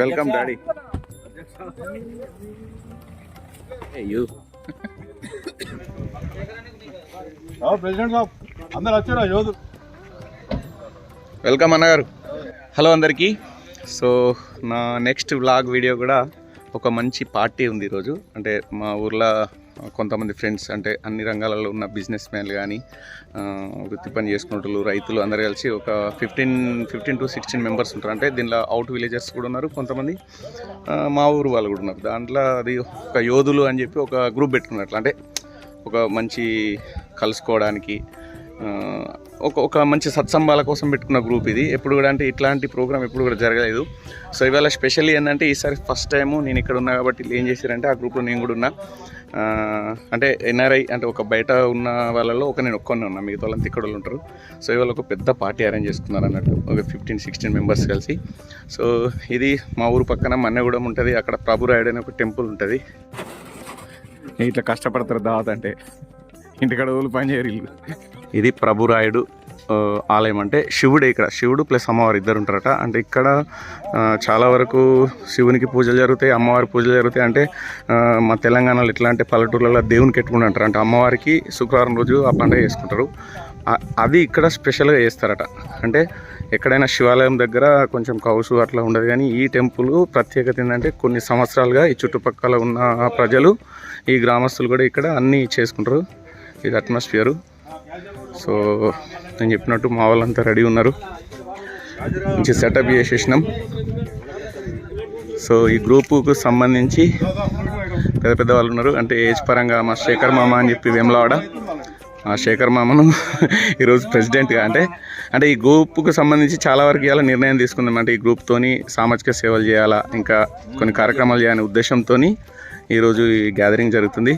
Welcome daddy you president సాబ్ అందరు వచ్చారా వెల్కమ్ అన్నగారు. హలో అందరికీ. సో నా నెక్స్ట్ వ్లాగ్ వీడియో కూడా ఒక మంచి పార్టీ ఉంది ఈరోజు. అంటే మా ఊర్లో కొంతమంది ఫ్రెండ్స్ అంటే అన్ని రంగాలలో ఉన్న బిజినెస్ మ్యాన్లు కానీ వృత్తి పని చేసుకున్నట్లు రైతులు అందరు కలిసి ఒక fifteen fifteen to sixteen members ఉంటారు. అంటే దీనిలో అవుట్ విలేజర్స్ కూడా ఉన్నారు కొంతమంది మా ఊరు వాళ్ళు కూడా ఉన్నారు. దాంట్లో అది ఒక యోధులు అని చెప్పి ఒక గ్రూప్ పెట్టుకున్నట్లు అంటే ఒక మంచి కలుసుకోవడానికి ఒక ఒక మంచి సత్సంబాల కోసం పెట్టుకున్న గ్రూప్ ఇది. ఎప్పుడు కూడా అంటే ఇట్లాంటి ప్రోగ్రామ్ ఎప్పుడు కూడా జరగలేదు. సో ఇవాళ స్పెషల్లీ ఏంటంటే ఈసారి ఫస్ట్ టైము నేను ఇక్కడ ఉన్నా కాబట్టి ఏం చేశారంటే ఆ గ్రూప్లో నేను కూడా ఉన్నా. అంటే ఎన్ఆర్ఐ అంటే ఒక బయట ఉన్న వాళ్ళలో ఒక నేను ఒక్కనే ఉన్నా మిగతా వాళ్ళంతా ఇక్కడ వాళ్ళు ఉంటారు. సో ఇవాళ ఒక పెద్ద పార్టీ అరేంజ్ చేసుకున్నారు అన్నట్టు ఒక ఫిఫ్టీన్ సిక్స్టీన్ మెంబర్స్ కలిసి. సో ఇది మా ఊరు పక్కన మన్నెగూడెం ఉంటుంది అక్కడ ప్రభురాయుడు అనే ఒక టెంపుల్ ఉంటుంది. ఇట్లా కష్టపడతారు దావత్ అంటే ఇంటికాడ ఊళ్ళు పని చేయరు ఇది ప్రభురాయుడు ఆలయం అంటే శివుడే ఇక్కడ. శివుడు ప్లస్ అమ్మవారు ఇద్దరు ఉంటారట. అంటే ఇక్కడ చాలా వరకు శివునికి పూజలు జరుగుతాయి అమ్మవారి పూజలు జరుగుతాయి. అంటే మా తెలంగాణలో ఎట్లా అంటే పల్లెటూర్లలో దేవునికి ఎట్టుకుని అంటారు అంటే అమ్మవారికి శుక్రవారం రోజు ఆ పండుగ చేసుకుంటారు. అది ఇక్కడ స్పెషల్గా చేస్తారట. అంటే ఎక్కడైనా శివాలయం దగ్గర కొంచెం కౌసు అట్లా ఉండదు. కానీ ఈ టెంపుల్ ప్రత్యేకత ఏంటంటే కొన్ని సంవత్సరాలుగా ఈ చుట్టుపక్కల ఉన్న ప్రజలు ఈ గ్రామస్తులు కూడా ఇక్కడ అన్నీ చేసుకుంటారు. ఇది అట్మాస్ఫియరు. సో నేను చెప్పినట్టు మా వాళ్ళంతా రెడీ ఉన్నారు. మంచి సెటప్ చేసేసినాం. సో ఈ గ్రూపుకు సంబంధించి పెద్ద పెద్ద వాళ్ళు ఉన్నారు. అంటే ఏజ్ పరంగా మా శేఖర్ మామ అని చెప్పి వేమలవాడ. ఆ శేఖర్ మామను ఈరోజు ప్రెసిడెంట్గా అంటే అంటే ఈ గ్రూప్కు సంబంధించి చాలా వరకు ఇవాళ నిర్ణయం తీసుకుందాం. అంటే ఈ గ్రూప్తోని సామాజిక సేవలు చేయాలా ఇంకా కొన్ని కార్యక్రమాలు చేయాలనే ఉద్దేశంతో ఈరోజు ఈ గ్యాదరింగ్ జరుగుతుంది.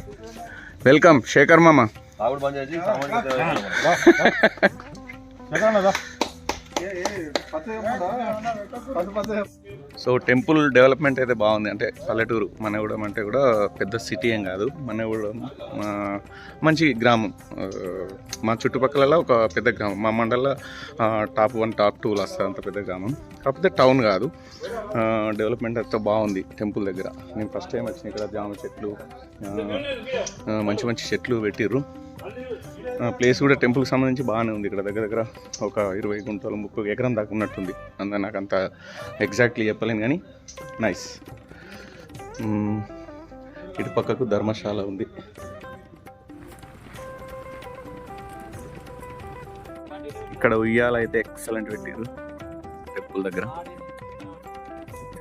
వెల్కమ్ శేఖర్ మామ. ఆవిడ బంద్ చేసి సో టెంపుల్ డెవలప్మెంట్ అయితే బాగుంది. అంటే పల్లెటూరు మనగూడెం అంటే కూడా పెద్ద సిటీ ఏం కాదు. మనగూడెం మా మంచి గ్రామం. మా చుట్టుపక్కల ఒక పెద్ద గ్రామం. మా మండలంలో టాప్ వన్ టాప్ టూలో వస్తుంది అంత పెద్ద గ్రామం. కాకపోతే టౌన్ కాదు. డెవలప్మెంట్ అంతా బాగుంది టెంపుల్ దగ్గర. నేను ఫస్ట్ టైం వచ్చిన ఇక్కడ జామ చెట్లు మంచి మంచి చెట్లు పెట్టిర్రు. ప్లేస్ కూడా టెంపుల్కి సంబంధించి బాగానే ఉంది. ఇక్కడ దగ్గర దగ్గర ఒక ఇరవై గుంటలు ముప్పై ఎకరం దాకా ఉన్నట్టుంది. అంత నాకు అంత ఎగ్జాక్ట్లీ చెప్పలేను కానీ నైస్ ఇటు పక్కకు ధర్మశాల ఉంది. ఇక్కడ ఉయ్యాల అయితే ఎక్సలెంట్ పెట్టారు. టెంపుల్ దగ్గర.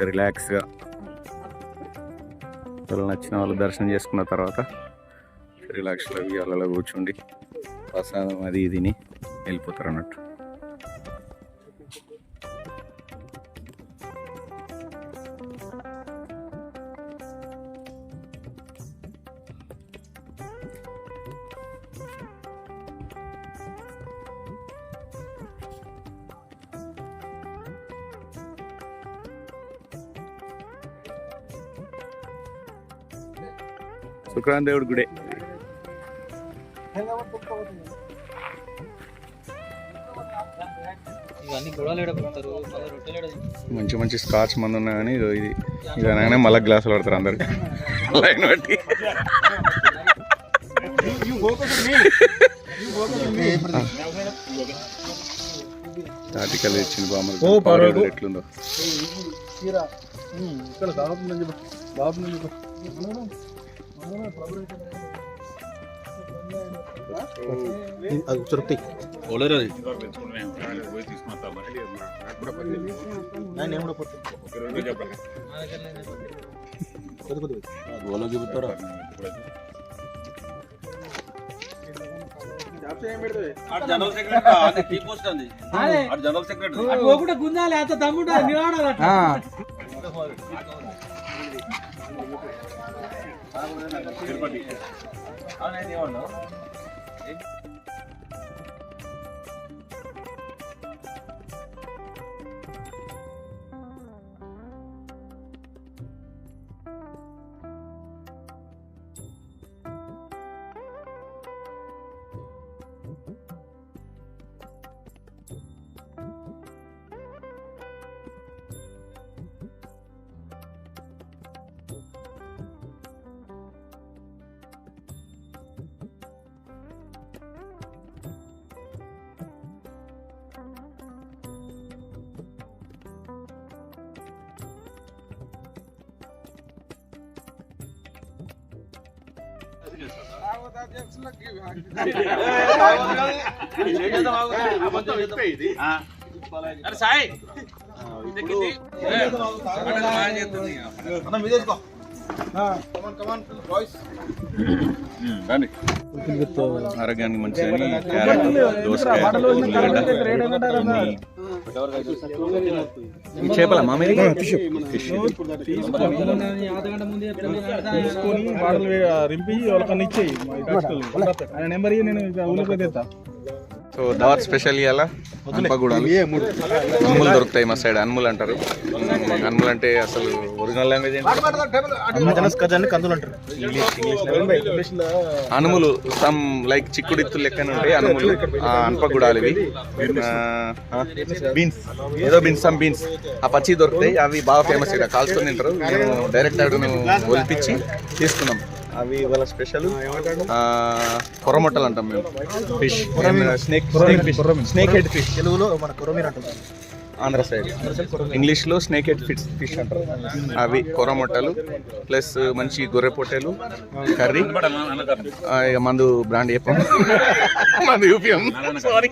రిలాక్స్గా పిల్లలు నచ్చిన వాళ్ళు దర్శనం చేసుకున్న తర్వాత రిలాక్స్లో అలలో కూర్చుండి ప్రసాదం అది ఇదిని వెళ్ళిపోతారు అన్నట్టు. శుక్రాన్ దేవుడి గుడే. మంచి మంచి స్కాచ్ మంది ఉన్నా కానీ ఇదో ఇది. ఇది అనగానే మళ్ళీ గ్లాసులు పడతారు అందరు లైన్ బట్టి తాటికల్ ఇచ్చింది. పౌడర్ ఎట్లుందో. బాబు అది నేను కూడా పోతాను ఓలో చూపుతారా? జనరల్ సెక్రటరీ గుంజాలి అంత తమ్ముడు నిలబడాలి తిరుపతి. సాయి బాగా చేస్తుంది ఇక. రండి ఆరోగ్యానికి మంచిదని క్యారెట్ దోసకాయ ఉల్లిగడ్డ చేపల మామూలు ఫిష్. అర్ధగంట ముందు తీసుకొని బాటలు రింపి వాళ్ళకన్నా ఇచ్చేయి. ఆయన నెంబర్ నేను తెస్తా. సో దావత్ స్పెషల్ ఇవాళ అంపగూడలు. అన్ములు దొరుకుతాయి మా సైడ్ అన్ములు అంటారు. అన్ములు అంటే అసలు ఒరిజినల్ లాంగ్వేజ్ ఏంటి? కందులు అంటారు. ఇంగ్లీష్లో అనుములు సమ్ లైక్ చిక్కుడిత్తులు లెక్కన ఉంటాయి అనుములు. ఆ, అనపగుడాలు ఇవి. బీన్స్. ఏదో బీన్స్ సమ్ బీన్స్. ఆ పచ్చి దొరుకుతాయి అవి బాగా ఫేమస్ ఇక్కడ కాల్చుకొని తింటారు. మేము డైరెక్ట్ అడుగును ఒలిపించి తీసుకున్నాం. అవి వాళ్ళ స్పెషల్ కొరమొట్టలు అంటాం మేము. Fish snake snake fish snake head fish తెలుగులో మన కొరమీర అంటారు ఆంధ్ర సైడ్ ఇంగ్లీష్లో స్నేక్ హెడ్ ఫిష్ ఫిష్ అంటారు. అవి కొరమొట్టలు ప్లస్ మంచి గొర్రె పొట్టెలు కర్రీ. మందు బ్రాండ్ చెప్పాం. మందు యూపీఎం సారీ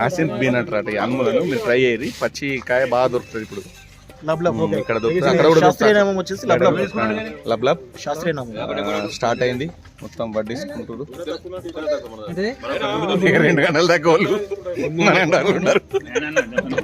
హాసిన్ బీన్ అంటారు అటు. అన్ములను మీరు ట్రై చేయరు. పచ్చి కాయ బాగా దొరుకుతుంది ఇప్పుడు. ఉమ్, ఇక్కడ దొరుకుతుంది. అక్కడ కూడా శాస్త్రీయ నామం వచ్చేసి లబ్ లబ్. దొరుకుతుంది. లబ్ లబ్. శాస్త్రీయ నామం. స్టార్ట్ అయింది. మొత్తం వడ్డీసుకుంటారు రెండు గంటల దాకా వాళ్ళు. ఉంటారు